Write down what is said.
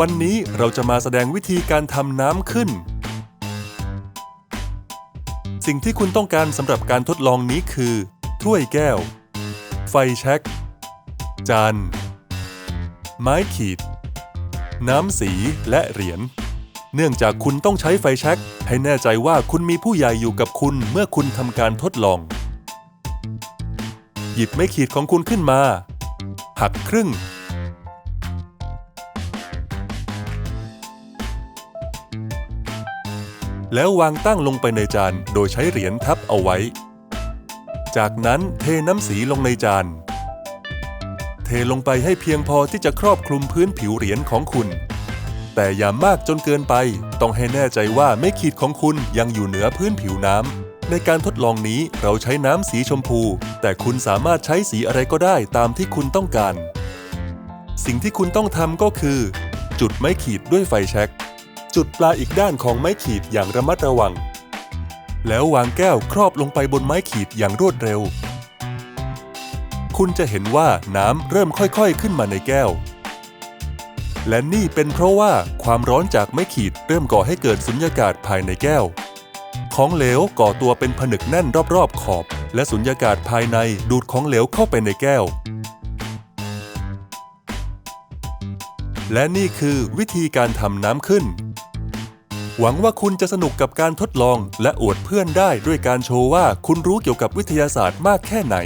วันนี้เราจะมาแสดงวิธีการทำน้ำขึ้น สิ่งที่คุณต้องการสำหรับการทดลองนี้คือ ถ้วยแก้ว ไฟแช็ก จาน ไม้ขีด น้ำสีและเหรียญ เนื่องจากคุณต้องใช้ไฟแช็ก ให้แน่ใจว่าคุณมีผู้ใหญ่อยู่กับคุณเมื่อคุณทำการทดลอง หยิบไม้ขีดของคุณขึ้นมา หักครึ่ง แล้ววางตั้งลงไปในจานโดยใช้เหรียญทับเอาไว้ จากนั้นเทน้ำสีลงในจาน เทลงไปให้เพียงพอที่จะครอบคลุมพื้นผิวเหรียญของคุณ แต่อย่ามากจนเกินไป ต้องให้แน่ใจว่าไม่ขีดของคุณยังอยู่เหนือพื้นผิวน้ำในการทดลองนี้เราใช้น้ำสีชมพู แต่คุณสามารถใช้สีอะไรก็ได้ตามที่คุณต้องการ สิ่งที่คุณต้องทำก็คือ จุดไม้ขีดด้วยไฟแช็ก จุดปลายอีกด้านของไม้ขีดอย่างระมัดระวัง แล้ววางแก้วครอบลงไปบนไม้ขีดอย่างรวดเร็ว คุณจะเห็นว่าน้ำเริ่มค่อยๆขึ้นมาในแก้ว และนี่เป็นเพราะว่าความร้อนจากไม้ขีดเริ่มก่อให้เกิดสุญญากาศภายในแก้ว ของเหลวก่อตัวเป็นผนึกแน่นรอบๆขอบ และสุญญากาศภายในดูดของเหลวเข้าไปในแก้วและนี่คือวิธีการทำน้ำขึ้น หวังว่าคุณจะสนุกกับการทดลอง และอวดเพื่อนได้ด้วยการโชว์ว่าคุณรู้เกี่ยวกับวิทยาศาสตร์มากแค่ไหน